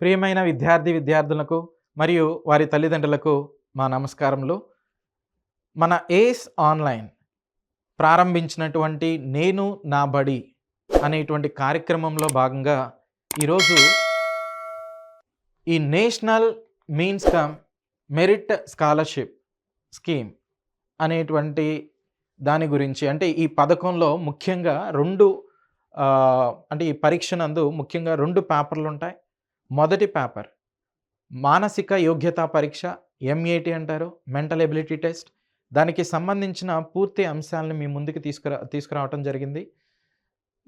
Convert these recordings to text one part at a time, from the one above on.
ప్రియమైన విద్యార్థి విద్యార్థులకు మరియు వారి తల్లిదండ్రులకు మా నమస్కారములు. మన ఏస్ ఆన్లైన్ ప్రారంభించినటువంటి నేను నా బడి అనేటువంటి కార్యక్రమంలో భాగంగా ఈరోజు ఈ national means cum merit scholarship scheme అనేటువంటి దాని గురించి అంటే ఈ పథకంలో ముఖ్యంగా రెండు అంటే ఈ పరీక్ష నందు ముఖ్యంగా రెండు పేపర్లు ఉంటాయి మొదటి పేపర్. మానసిక యోగ్యతా పరీక్ష ఎంఏటి అంటారు మెంటల్ ఎబిలిటీ టెస్ట్. దానికి సంబంధించిన పూర్తి అంశాలను మీ ముందుకు తీసుకురా తీసుకురావటం జరిగింది.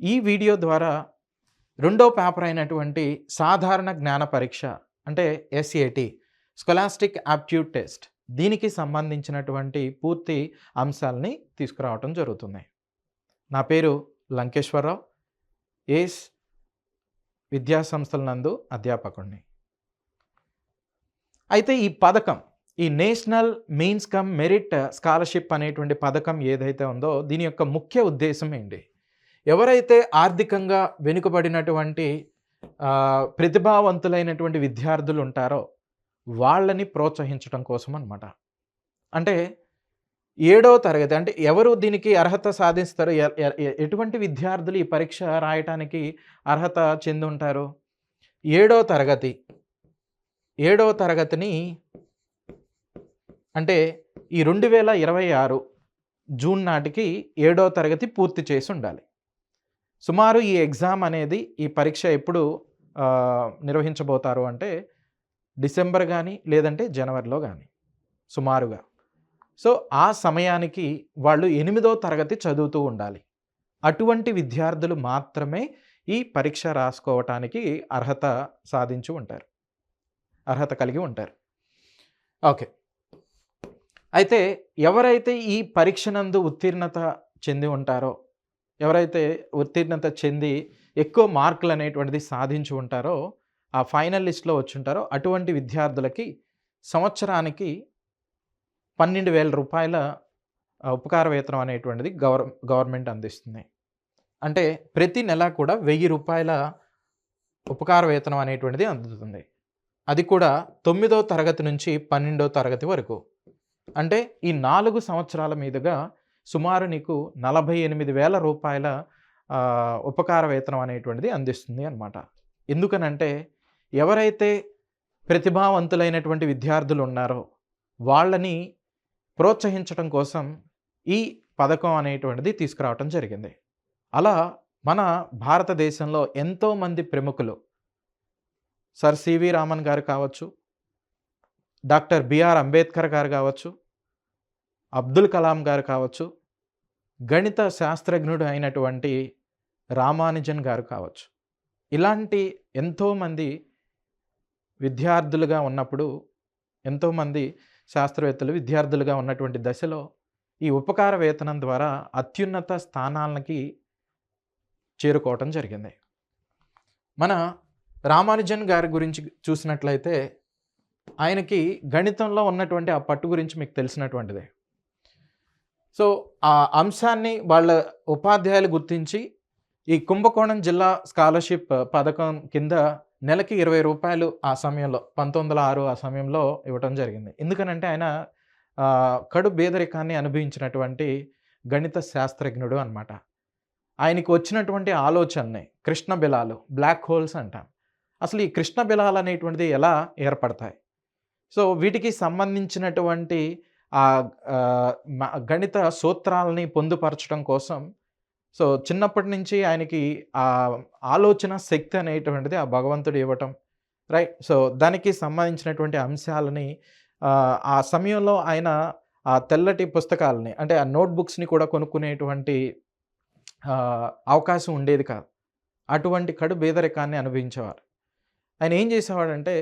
ఈ వీడియో ద్వారా రెండో పేపర్ అయినటువంటి సాధారణ జ్ఞాన పరీక్ష అంటే ఎస్ఏటి స్కొలాస్టిక్ యాప్ట్యూడ్ టెస్ట్ దీనికి సంబంధించినటువంటి పూర్తి అంశాలని తీసుకురావటం జరుగుతుంది. నా పేరు లంకేశ్వరరావు. ఏస్ విద్యాసంస్థల నందు అధ్యాపకుడిని అయితే ఈ పథకం ఈ national means cum merit scholarship అనేటువంటి పథకం ఏదైతే ఉందో దీని యొక్క ముఖ్య ఉద్దేశం ఏంటి? ఎవరైతే ఆర్థికంగా వెనుకబడినటువంటి ప్రతిభావంతులైనటువంటి విద్యార్థులు ఉంటారో వాళ్ళని ప్రోత్సహించడం కోసం అనమాట అంటే ఏడవ తరగతి అంటే ఎవరు దీనికి అర్హత సాధిస్తారు? ఎటువంటి విద్యార్థులు ఈ పరీక్ష రాయటానికి అర్హత చెంది ఉంటారు? ఏడవ తరగతి ఏడవ తరగతిని అంటే ఈ రెండు వేల ఇరవై ఆరు జూన్ నాటికి ఏడవ తరగతి పూర్తి చేసి ఉండాలి. సుమారు ఈ ఎగ్జామ్ అనేది ఈ పరీక్ష ఎప్పుడు నిర్వహించబోతారు అంటే డిసెంబర్ కానీ లేదంటే జనవరిలో కానీ సుమారుగా. సో ఆ సమయానికి వాళ్ళు ఎనిమిదో తరగతి చదువుతూ ఉండాలి. అటువంటి విద్యార్థులు మాత్రమే ఈ పరీక్ష రాసుకోవటానికి అర్హత సాధించి ఉంటారు. అర్హత కలిగి ఉంటారు. ఓకే. అయితే ఎవరైతే ఈ పరీక్ష నందు ఉత్తీర్ణత చెంది ఉంటారో ఎవరైతే ఉత్తీర్ణత చెంది ఎక్కువ మార్కులు అనేటువంటిది సాధించి ఉంటారో ఆ ఫైనల్ లిస్ట్లో వచ్చి ఉంటారో అటువంటి విద్యార్థులకి సంవత్సరానికి పన్నెండు వేల రూపాయల ఉపకార వేతనం అనేటువంటిది గవర్ గవర్నమెంట్ అందిస్తుంది. అంటే ప్రతి నెల కూడా వెయ్యి రూపాయల ఉపకార వేతనం అనేటువంటిది అందుతుంది. అది కూడా తొమ్మిదో తరగతి నుంచి పన్నెండో తరగతి వరకు. అంటే ఈ నాలుగు సంవత్సరాల మీదుగా సుమారు నీకు నలభై ఎనిమిది వేల రూపాయల ఉపకార వేతనం అనేటువంటిది అందిస్తుంది అనమాట ఎందుకనంటే ఎవరైతే ప్రతిభావంతులైనటువంటి విద్యార్థులు ఉన్నారో వాళ్ళని ప్రోత్సహించడం కోసం ఈ పథకం అనేటువంటిది తీసుకురావటం జరిగింది. అలా మన భారతదేశంలో ఎంతోమంది ప్రముఖులు సర్ సివి రామన్ గారు కావచ్చు డాక్టర్ బిఆర్ అంబేద్కర్ గారు కావచ్చు అబ్దుల్ కలాం గారు కావచ్చు గణిత శాస్త్రజ్ఞుడు అయినటువంటి రామానుజన్ గారు కావచ్చు. ఇలాంటి ఎంతోమంది విద్యార్థులుగా ఉన్నప్పుడు ఎంతోమంది శాస్త్రవేత్తలు విద్యార్థులుగా ఉన్నటువంటి దశలో ఈ ఉపకార వేతనం ద్వారా అత్యున్నత స్థానాలకి చేరుకోవటం జరిగింది. మన రామానుజన్ గారి గురించి చూసినట్లయితే ఆయనకి గణితంలో ఉన్నటువంటి ఆ పట్టు గురించి మీకు తెలిసినటువంటిదే. సో ఆ అంశాన్ని వాళ్ళ ఉపాధ్యాయులు గుర్తించి ఈ కుంభకోణం జిల్లా స్కాలర్షిప్ పథకం కింద నెలకి ఇరవై రూపాయలు ఆ సమయంలో పంతొమ్మిది వందల ఆరు ఆ సమయంలో ఇవ్వటం జరిగింది. ఎందుకనంటే ఆయన కడు బేదరికాన్ని అనుభవించినటువంటి గణిత శాస్త్రజ్ఞుడు అన్నమాట. ఆయనకు వచ్చినటువంటి ఆలోచనని కృష్ణ బిలాలు బ్లాక్ హోల్స్ అంటాం. అసలు ఈ కృష్ణ బిలాలు అనేటువంటిది ఎలా ఏర్పడతాయి? సో వీటికి సంబంధించినటువంటి ఆ గణిత సూత్రాలని పొందుపరచడం కోసం సో చిన్నప్పటి నుంచి ఆయనకి ఆ ఆలోచన శక్తి అనేటువంటిది ఆ భగవంతుడు ఇవ్వటం రైట్? సో దానికి సంబంధించినటువంటి అంశాలని ఆ, సమయంలో ఆయన ఆ తెల్లటి పుస్తకాలని అంటే ఆ నోట్బుక్స్ని కూడా కొనుక్కునేటువంటి అవకాశం ఉండేది కాదు. అటువంటి కడు బేదరికాన్ని అనుభవించేవారు. ఆయన ఏం చేసేవాడంటే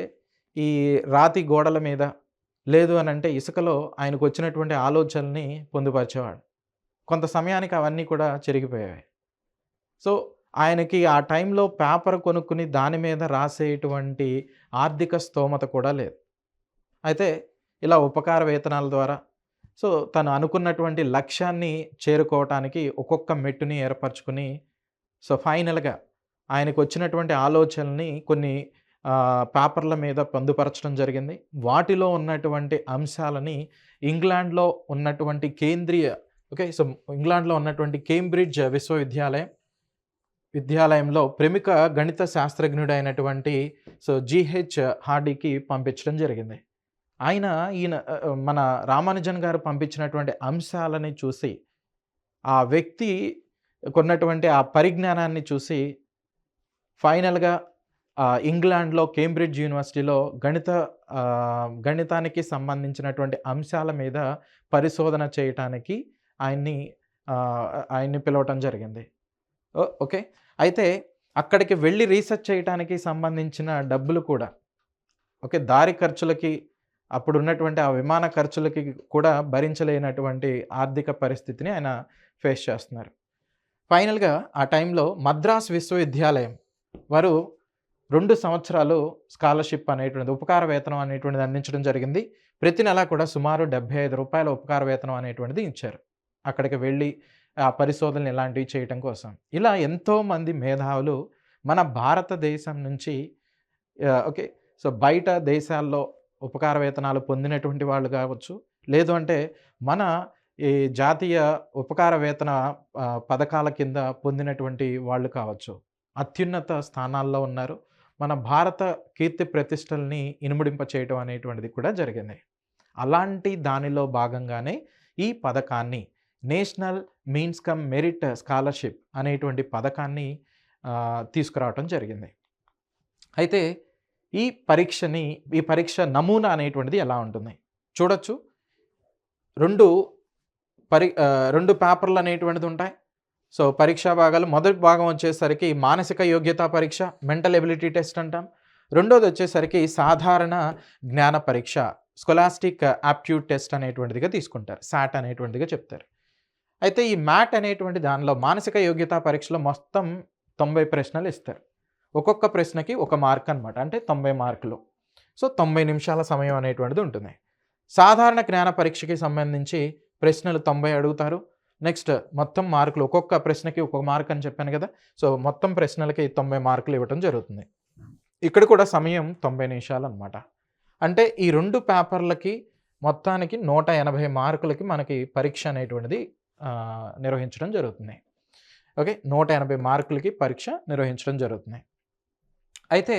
ఈ రాతి గోడల మీద లేదు అని అంటే ఇసుకలో ఆయనకు వచ్చినటువంటి ఆలోచనల్ని పొందుపరిచేవాడు. కొంత సమయానికి అవన్నీ కూడా చెరిగిపోయాయి సో ఆయనకి ఆ టైంలో పేపర్ కొనుక్కుని దాని మీద రాసేటువంటి ఆర్థిక స్తోమత కూడా లేదు అయితే ఇలా ఉపకార వేతనాల ద్వారా సో తను అనుకున్నటువంటి లక్ష్యాన్ని చేరుకోవటానికి ఒక్కొక్క మెట్టుని ఏర్పరచుకుని సో ఫైనల్గా ఆయనకు వచ్చినటువంటి ఆలోచనల్ని కొన్ని పేపర్ల మీద పొందుపరచడం జరిగింది. వాటిలో ఉన్నటువంటి అంశాలని ఇంగ్లాండ్‌లో ఉన్నటువంటి కేంద్రీయ ఓకే. సో, ఇంగ్లాండ్‌లో ఉన్నటువంటి కేంబ్రిడ్జ్ విశ్వవిద్యాలయం విద్యాలయంలో ప్రముఖ గణిత శాస్త్రజ్ఞుడైనటువంటి సో, జీహెచ్ హార్డీకి పంపించడం జరిగింది. ఆయన ఈయన మన రామానుజన్ గారు పంపించినటువంటి అంశాలని చూసి, ఆ వ్యక్తి కొన్నటువంటి ఆ పరిజ్ఞానాన్ని చూసి ఫైనల్‌గా ఇంగ్లాండ్‌లో కేంబ్రిడ్జ్ యూనివర్సిటీలో గణిత గణితానికి సంబంధించినటువంటి అంశాల మీద పరిశోధన చేయటానికి ఆయన్ని ఆయన్ని పిలవటం జరిగింది. Oh okay. అయితే అక్కడికి వెళ్ళి రీసెర్చ్ చేయటానికి సంబంధించిన డబ్బులు కూడా ఓకే. దారి ఖర్చులకి, అప్పుడు ఉన్నటువంటి ఆ విమాన ఖర్చులకి కూడా భరించలేనటువంటి ఆర్థిక పరిస్థితిని ఆయన ఫేస్ చేస్తున్నారు. ఫైనల్‌గా ఆ టైంలో మద్రాస్ విశ్వవిద్యాలయం వారు రెండు సంవత్సరాలు స్కాలర్‌షిప్ అనేటువంటిది ఉపకార వేతనం అనేటువంటిది అందించడం జరిగింది. ప్రతి నెలా కూడా సుమారు డెబ్భై ఐదు రూపాయల ఉపకార వేతనం అనేటువంటిది ఇచ్చారు. అక్కడికి వెళ్ళి ఆ పరిశోధనలు ఇలాంటివి చేయటం కోసం. ఇలా ఎంతోమంది మేధావులు మన భారతదేశం నుంచి ఓకే. సో, బయట దేశాల్లో ఉపకార వేతనాలు పొందినటువంటి వాళ్ళు కావచ్చు, లేదు అంటే మన ఈ జాతీయ ఉపకార వేతన పథకాల కింద పొందినటువంటి వాళ్ళు కావచ్చు. అత్యున్నత స్థానాల్లో ఉన్నారు. మన భారత కీర్తి ప్రతిష్టల్ని ఇనుముడింప చేయటం అనేటువంటిది కూడా జరిగింది. అలాంటి దానిలో భాగంగానే ఈ పథకాన్ని national means cum merit scholarship అనేటువంటి పథకాన్ని తీసుకురావటం జరిగింది. అయితే ఈ పరీక్షని ఈ పరీక్ష నమూనా అనేటువంటిది ఎలా ఉంటుంది? చూడొచ్చు. రెండు పరి రెండు పేపర్‌లు అనేటువంటిది ఉంటాయి. సో, పరీక్షా భాగాలు మొదటి భాగం వచ్చేసరికి మానసిక యోగ్యతా పరీక్ష మెంటల్ ఎబిలిటీ టెస్ట్ అంటాం. రెండోది వచ్చేసరికి సాధారణ జ్ఞాన పరీక్ష స్కోలాస్టిక్ యాప్ట్యూడ్ టెస్ట్ అనేటువంటిదిగా తీసుకుంటారు. సాట్ అనేటువంటిదిగా చెప్తారు. అయితే ఈ మ్యాట్ అనేటువంటి దానిలో మానసిక యోగ్యతా పరీక్షలో మొత్తం 90 ప్రశ్నలు ఇస్తారు. ఒక్కొక్క ప్రశ్నకి ఒక మార్క్ అనమాట. అంటే 90 మార్కులు. సో, 90 నిమిషాల సమయం అనేటువంటిది ఉంటుంది. సాధారణ జ్ఞాన పరీక్షకి సంబంధించి ప్రశ్నలు 90 అడుగుతారు. నెక్స్ట్ మొత్తం మార్కులు ఒక్కొక్క ప్రశ్నకి ఒక్కొక్క మార్క్ అని చెప్పాను కదా! సో, మొత్తం ప్రశ్నలకి 90 మార్కులు ఇవ్వటం జరుగుతుంది. ఇక్కడ కూడా సమయం తొంభై నిమిషాలు అనమాట అంటే ఈ రెండు పేపర్‌లకి మొత్తానికి 180 మార్కులకి మనకి పరీక్ష అనేటువంటిది నిర్వహించడం జరుగుతుంది. ఓకే. 180 మార్కులకి పరీక్ష నిర్వహించడం జరుగుతుంది. అయితే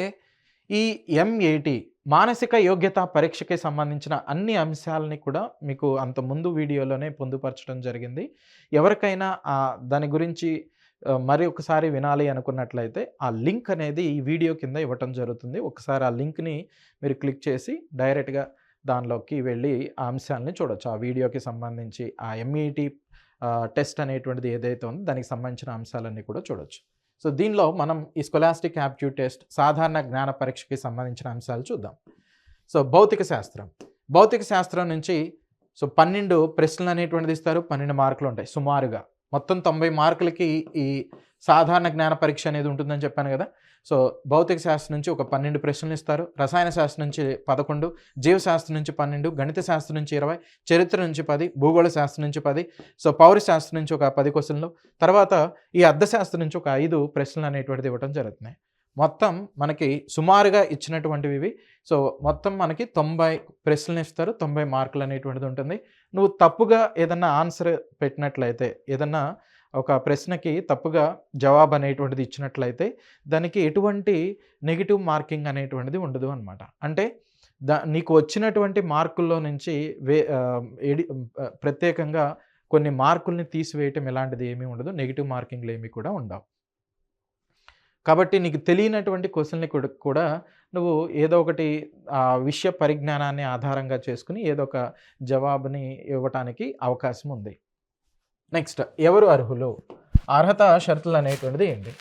ఈ ఎంఏటీ మానసిక యోగ్యత పరీక్షకి సంబంధించిన అన్ని అంశాలని కూడా మీకు అంత ముందు వీడియోలోనే పొందుపరచడం జరిగింది. ఎవరికైనా దాని గురించి మరి ఒకసారి వినాలి అనుకున్నట్లయితే ఆ లింక్ అనేది ఈ వీడియో కింద ఇవ్వటం జరుగుతుంది. ఒకసారి ఆ లింక్‌ని మీరు క్లిక్ చేసి డైరెక్ట్‌గా దానిలోకి వెళ్ళి ఆ అంశాలని చూడొచ్చు. ఆ వీడియోకి సంబంధించి ఆ ఎంఈటి టెస్ట్ అనేటువంటిది ఏదైతే ఉందో దానికి సంబంధించిన అంశాలన్నీ కూడా చూడొచ్చు. సో, దీనిలో మనం ఈ స్కొలాస్టిక్ యాప్ట్యూడ్ టెస్ట్ సాధారణ జ్ఞాన పరీక్షకి సంబంధించిన అంశాలు చూద్దాం. సో, భౌతిక శాస్త్రం. భౌతిక శాస్త్రం నుంచి సో, 12 ప్రశ్నలు అనేటువంటిది ఇస్తారు. 12 మార్కులు ఉంటాయి సుమారుగా. మొత్తం 90 మార్కులకి ఈ సాధారణ జ్ఞాన పరీక్ష అనేది ఉంటుందని చెప్పాను కదా! సో, భౌతిక శాస్త్రం నుంచి ఒక 12 ప్రశ్నలు ఇస్తారు. రసాయన శాస్త్రం నుంచి 11, జీవశాస్త్రం నుంచి 12, గణిత శాస్త్రం నుంచి 20, చరిత్ర నుంచి పది భూగోళ శాస్త్రం నుంచి పది సో, పౌర శాస్త్రం నుంచి ఒక పది క్వశ్చన్లు తర్వాత ఈ అర్థశాస్త్రం నుంచి ఒక ఐదు ప్రశ్నలు అనేటువంటిది ఇవ్వటం జరుగుతున్నాయి. మొత్తం మనకి సుమారుగా ఇచ్చినటువంటివి ఇవి. సో, మొత్తం మనకి 90 ప్రశ్నలు ఇస్తారు. 90 మార్కులు అనేటువంటిది ఉంటుంది. నువ్వు తప్పుగా ఏదన్నా ఆన్సర్ పెట్టినట్లయితే ఏదన్నా ఒక ప్రశ్నకి తప్పుగా జవాబు అనేటువంటిది ఇచ్చినట్లయితే దానికి ఎటువంటి నెగిటివ్ మార్కింగ్ అనేటువంటిది ఉండదు అనమాట. అంటే దా నీకు వచ్చినటువంటి మార్కుల్లో నుంచి వే ఎడి ప్రత్యేకంగా కొన్ని మార్కుల్ని తీసివేయటం ఇలాంటిది ఏమీ ఉండదు. నెగిటివ్ మార్కింగ్‌లు ఏమి కూడా ఉండవు. కాబట్టి నీకు తెలియనటువంటి క్వశ్చన్ని కూడా నువ్వు ఏదో ఒకటి ఆ విషయ పరిజ్ఞానాన్ని ఆధారంగా చేసుకుని ఏదో ఒక జవాబుని ఇవ్వటానికి అవకాశం ఉంది. నెక్స్ట్ ఎవరు అర్హులు? అర్హత షరతులు అనేటువంటిది ఏంటి?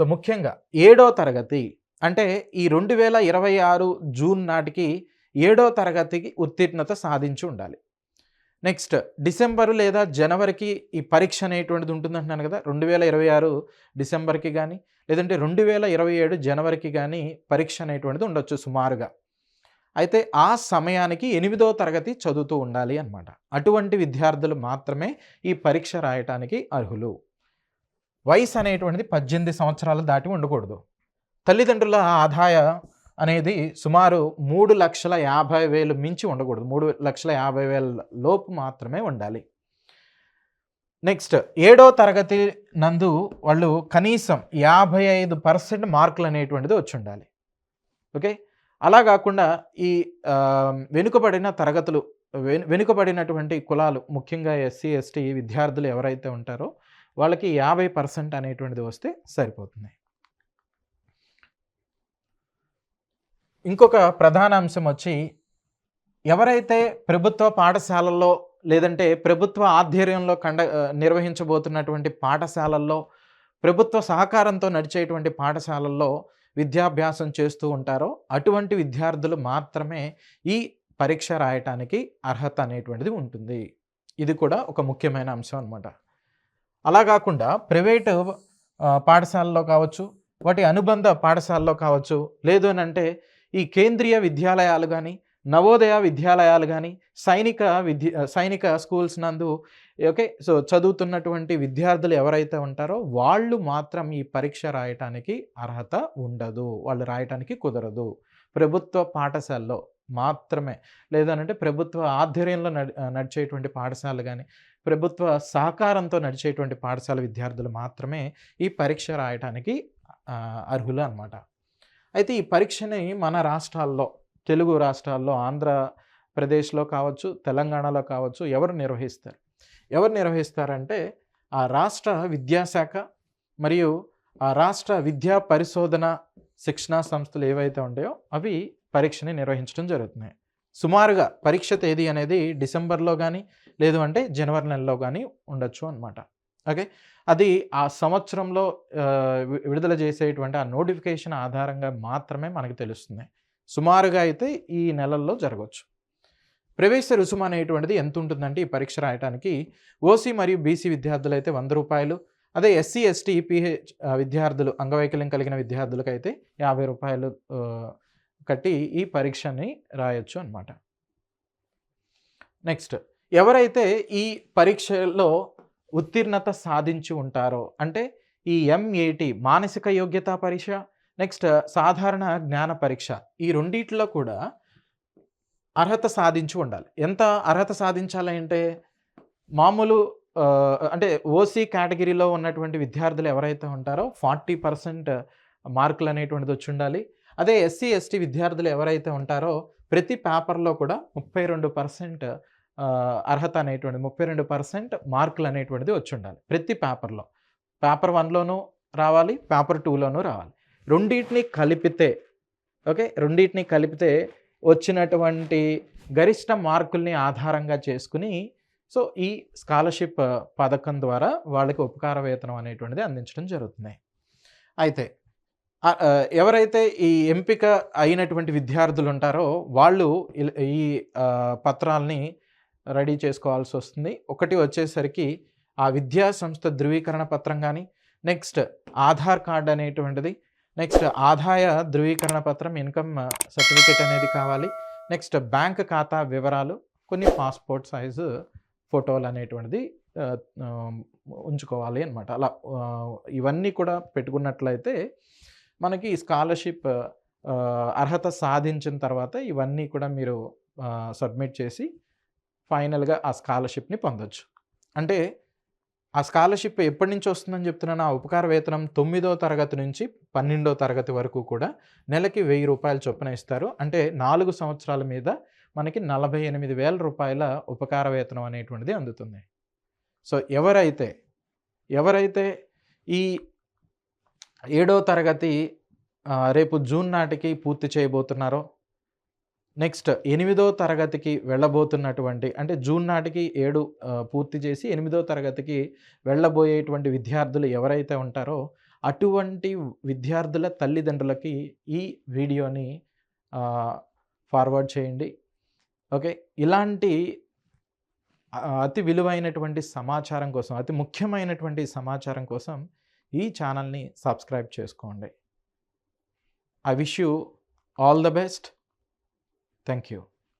సో, ముఖ్యంగా ఏడో తరగతి అంటే ఈ 2026 జూన్ నాటికి ఏడో తరగతికి ఉత్తీర్ణత సాధించి ఉండాలి. నెక్స్ట్ డిసెంబర్ లేదా జనవరికి ఈ పరీక్ష అనేటువంటిది ఉంటుందంటున్నాను కదా! 2026 డిసెంబర్‌కి కానీ లేదంటే 2027 జనవరికి కానీ పరీక్ష అనేటువంటిది ఉండొచ్చు సుమారుగా. అయితే ఆ సమయానికి ఎనిమిదో తరగతి చదువుతూ ఉండాలి అనమాట. అటువంటి విద్యార్థులు మాత్రమే ఈ పరీక్ష రాయటానికి అర్హులు. వయసు అనేటువంటిది 18 సంవత్సరాలు దాటి ఉండకూడదు. తల్లిదండ్రుల ఆదాయ అనేది సుమారు మూడు లక్షల యాభై వేలు మించి ఉండకూడదు మూడు లక్షల యాభై వేల లోపు మాత్రమే ఉండాలి నెక్స్ట్ ఏడో తరగతి నందు వాళ్ళు కనీసం యాభై ఐదు పర్సెంట్ మార్కులు అనేటువంటిది వచ్చి ఉండాలి ఓకే అలా కాకుండా ఈ వెనుకబడిన తరగతులు వెను వెనుకబడినటువంటి కులాలు ముఖ్యంగా ఎస్సీ ఎస్టీ విద్యార్థులు ఎవరైతే ఉంటారో వాళ్ళకి యాభై పర్సెంట్ అనేటువంటిది వస్తే సరిపోతుంది. ఇంకొక ప్రధాన అంశం వచ్చి ఎవరైతే ప్రభుత్వ పాఠశాలల్లో లేదంటే ప్రభుత్వ ఆధ్వర్యంలో కండ నిర్వహించబోతున్నటువంటి పాఠశాలల్లో ప్రభుత్వ సహకారంతో నడిచేటువంటి పాఠశాలల్లో విద్యాభ్యాసం చేస్తూ ఉంటారో అటువంటి విద్యార్థులు మాత్రమే ఈ పరీక్ష రాయటానికి అర్హత అనేటువంటిది ఉంటుంది. ఇది కూడా ఒక ముఖ్యమైన అంశం అనమాట అలా కాకుండా ప్రైవేటు పాఠశాలలో కావచ్చు వాటి అనుబంధ పాఠశాలలో కావచ్చు లేదు అంటే ఈ కేంద్రీయ విద్యాలయాలు కానీ నవోదయ విద్యాలయాలు కానీ సైనిక విద్య సైనిక స్కూల్స్ నందు ఓకే సో చదువుతున్నటువంటి విద్యార్థులు ఎవరైతే ఉంటారో వాళ్ళు మాత్రం ఈ పరీక్ష రాయటానికి అర్హత ఉండదు. వాళ్ళు రాయటానికి కుదరదు. ప్రభుత్వ పాఠశాలలో మాత్రమే. లేదనంటే ప్రభుత్వ ఆధ్వర్యంలో నడిచేటువంటి పాఠశాలలు కానీ ప్రభుత్వ సహకారంతో నడిచేటువంటి పాఠశాల విద్యార్థులు మాత్రమే ఈ పరీక్ష రాయటానికి అర్హులు అనమాట అయితే ఈ పరీక్షని మన రాష్ట్రాల్లో తెలుగు రాష్ట్రాల్లో ఆంధ్రప్రదేశ్లో కావచ్చు తెలంగాణలో కావచ్చు ఎవరు నిర్వహిస్తారు? ఎవరు నిర్వహిస్తారంటే ఆ రాష్ట్ర విద్యాశాఖ మరియు ఆ రాష్ట్ర విద్యా పరిశోధన శిక్షణా సంస్థలు ఏవైతే ఉంటాయో అవి పరీక్షని నిర్వహించడం జరుగుతున్నాయి. సుమారుగా పరీక్ష తేదీ అనేది డిసెంబర్లో కానీ లేదు అంటే జనవరి నెలలో కానీ ఉండొచ్చు అనమాట ఓకే? అది ఆ సంవత్సరంలో వి- విడుదల చేసేటువంటి ఆ నోటిఫికేషన్ ఆధారంగా మాత్రమే మనకు తెలుస్తుంది. సుమారుగా అయితే ఈ నెలల్లో జరగవచ్చు. ప్రవేశ రుసుము అనేటువంటిది ఎంత ఉంటుందంటే ఈ పరీక్ష రాయడానికి ఓసీ మరియు బీసీ విద్యార్థులు అయితే వంద రూపాయలు అదే ఎస్సీ ఎస్టీ పిహెచ్ విద్యార్థులు అంగవైకల్యం కలిగిన విద్యార్థులకు అయితే యాభై రూపాయలు కట్టి ఈ పరీక్షని రాయొచ్చు అనమాట నెక్స్ట్ ఎవరైతే ఈ పరీక్షలో ఉత్తీర్ణత సాధించి ఉంటారో అంటే ఈ ఎంఏటి మానసిక యోగ్యతా పరీక్ష నెక్స్ట్ సాధారణ జ్ఞాన పరీక్ష. ఈ రెండిట్లో కూడా అర్హత సాధించి ఉండాలి. ఎంత అర్హత సాధించాలి అంటే మామూలు అంటే ఓసీ కేటగిరీలో ఉన్నటువంటి విద్యార్థులు ఎవరైతే ఉంటారో ఫార్టీ పర్సెంట్ మార్కులు అనేటువంటిది వచ్చి ఉండాలి. అదే ఎస్సీ ఎస్టీ విద్యార్థులు ఎవరైతే ఉంటారో ప్రతి పేపర్లో కూడా ముప్పై రెండు పర్సెంట్ అర్హత అనేటువంటిది ముప్పై రెండు పర్సెంట్ మార్కులు అనేటువంటిది వచ్చి ఉండాలి ప్రతి పేపర్లో. పేపర్ వన్లోనూ రావాలి పేపర్ టూలోనూ రావాలి. రెండింటిని కలిపితే ఓకే? రెండింటిని కలిపితే వచ్చినటువంటి గరిష్ట మార్కుల్ని ఆధారంగా చేసుకుని సో ఈ స్కాలర్షిప్ పథకం ద్వారా వాళ్ళకి ఉపకార వేతనం అనేటువంటిది అందించడం జరుగుతుంది. అయితే ఎవరైతే ఈ ఎంపిక అయినటువంటి విద్యార్థులు ఉంటారో వాళ్ళు ఈ పత్రాలని పత్రాల్ని రెడీ చేసుకోవాల్సి వస్తుంది. ఒకటి వచ్చేసరికి ఆ విద్యా సంస్థ ధృవీకరణ పత్రం కానీ నెక్స్ట్ ఆధార్ కార్డ్ అనేటువంటిది నెక్స్ట్ ఆదాయ ధృవీకరణ పత్రం ఇన్కమ్ సర్టిఫికేట్ అనేది కావాలి. నెక్స్ట్ బ్యాంక్ ఖాతా వివరాలు కొన్ని పాస్పోర్ట్ సైజు ఫోటోలు అనేటువంటిది ఉంచుకోవాలి అనమాట అలా ఇవన్నీ కూడా పెట్టుకున్నట్లయితే మనకి స్కాలర్షిప్ అర్హత సాధించిన తర్వాత ఇవన్నీ కూడా మీరు సబ్మిట్ చేసి ఫైనల్గా ఆ స్కాలర్షిప్ని పొందొచ్చు. అంటే ఆ స్కాలర్షిప్ ఎప్పటి నుంచి వస్తుందని చెప్తున్నాను? ఆ ఉపకార వేతనం తొమ్మిదో తరగతి నుంచి పన్నెండో తరగతి వరకు కూడా నెలకి వెయ్యి రూపాయలు చొప్పున ఇస్తారు. అంటే నాలుగు సంవత్సరాల మీద మనకి నలభై ఎనిమిది వేల రూపాయల ఉపకార వేతనం అనేటువంటిది అందుతుంది. సో ఎవరైతే ఎవరైతే ఈ ఏడో తరగతి రేపు జూన్ నాటికి పూర్తి చేయబోతున్నారో నెక్స్ట్ ఎనిమిదో తరగతికి వెళ్ళబోతున్నటువంటి అంటే జూన్ నాటికి ఏడు పూర్తి చేసి ఎనిమిదో తరగతికి వెళ్ళబోయేటువంటి విద్యార్థులు ఎవరైతే ఉంటారో అటువంటి విద్యార్థుల తల్లిదండ్రులకి ఈ వీడియోని ఫార్వర్డ్ చేయండి. ఓకే? ఇలాంటి అతి విలువైనటువంటి సమాచారం కోసం అతి ముఖ్యమైనటువంటి సమాచారం కోసం ఈ ఛానల్ని సబ్స్క్రైబ్ చేసుకోండి. I wish you all the best. Thank you